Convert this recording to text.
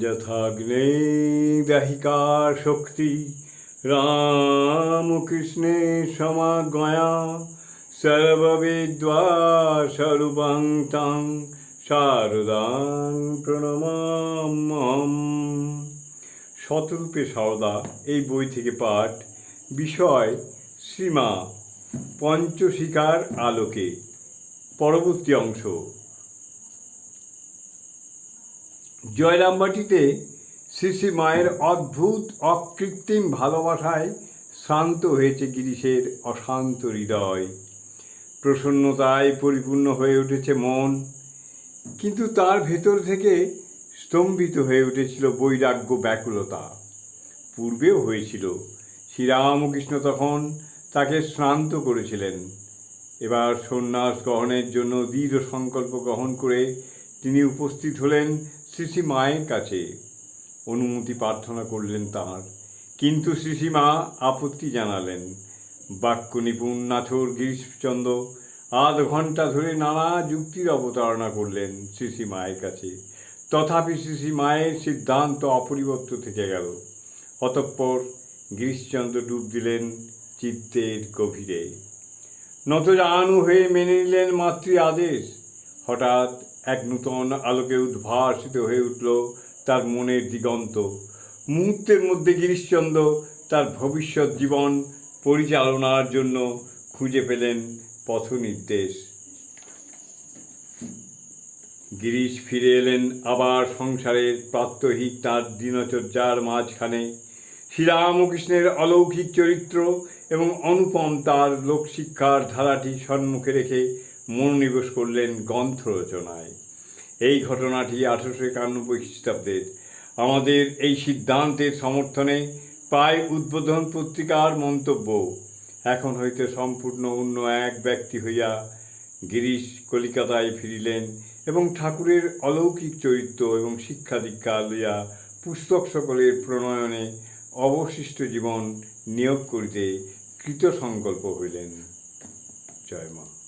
যথাগ্নে দাহিকা শক্তি, রামকৃষ্ণে সমাগয়া সর্ববিদ্বা স্বরূপাং শারদাং প্রণমাম্যহম শতরূপে সারদা, এই বই থেকে পাঠ, বিষয় শ্রীমা পঞ্চশিকার আলোকে। পরবর্তী অংশ। জয়রামবাটিতে শ্রী মায়ের অদ্ভুত, অকৃত্রিম ভালোবাসায় শ্রান্ত হয়েছে গিরিশের অশান্ত হৃদয়। প্রসন্নতায় পরিপূর্ণ হয়ে উঠেছে মন, কিন্তু তার ভেতর থেকে স্তম্ভিত হয়ে উঠেছিল বৈরাগ্য ব্যাকুলতা। পূর্বেও হয়েছিল, শ্রীরামকৃষ্ণ তখন তাকে শ্রান্ত করেছিলেন। এবার সন্ন্যাস গ্রহণের জন্য দৃঢ় সংকল্প গ্রহণ করে তিনি উপস্থিত হলেন শ্রী শ্রী মায়ের কাছে। অনুমতি প্রার্থনা করলেন তাঁর। কিন্তু শ্রী শ্রী মা আপত্তি জানালেন। বাক্য নিপুণ নাথর গিরিশচন্দ্র আধ ঘণ্টা ধরে নানা যুক্তির অবতারণা করলেন শ্রী শ্রী মায়ের কাছে। তথাপি শ্রী মায়ের সিদ্ধান্ত অপরিবর্ত থেকে গেল। অতঃপর গিরিশচন্দ্র ডুব দিলেন চিত্তের গভীরে। নতজানু হয়ে মেনে নিলেন মাতৃ আদেশ। হঠাৎ এক নূতন আলোকে উদ্ভাসিত হয়ে উঠল তার মনের দিগন্ত। মুহূর্তের মধ্যে গিরিশচন্দ্র তার ভবিষ্যৎ জীবন পরিচালনার জন্য খুঁজে পেলেন পথ নির্দেশ গিরিশ ফিরে এলেন আবার সংসারের প্রাত্যহিক তার দিনচর্যার মাঝখানে। শ্রীরামকৃষ্ণের অলৌকিক চরিত্র এবং অনুপম তার লোকশিক্ষার ধারাটি সম্মুখে রেখে মনোনিবেশ করলেন গ্রন্থ রচনায়। এই ঘটনাটি আঠারোশো একানব্বই খ্রিস্টাব্দের আমাদের এই সিদ্ধান্তের সমর্থনে প্রায় উদ্বোধন পত্রিকার মন্তব্য। এখন হইতে সম্পূর্ণ অন্য এক ব্যক্তি হইয়া গিরিশ কলিকাতায় ফিরিলেন এবং ঠাকুরের অলৌকিক চরিত্র এবং শিক্ষা দীক্ষা লইয়া পুস্তক সকলের প্রণয়নে অবশিষ্ট জীবন নিয়োগ করিতে কৃতসংকল্প হইলেন। জয় মা।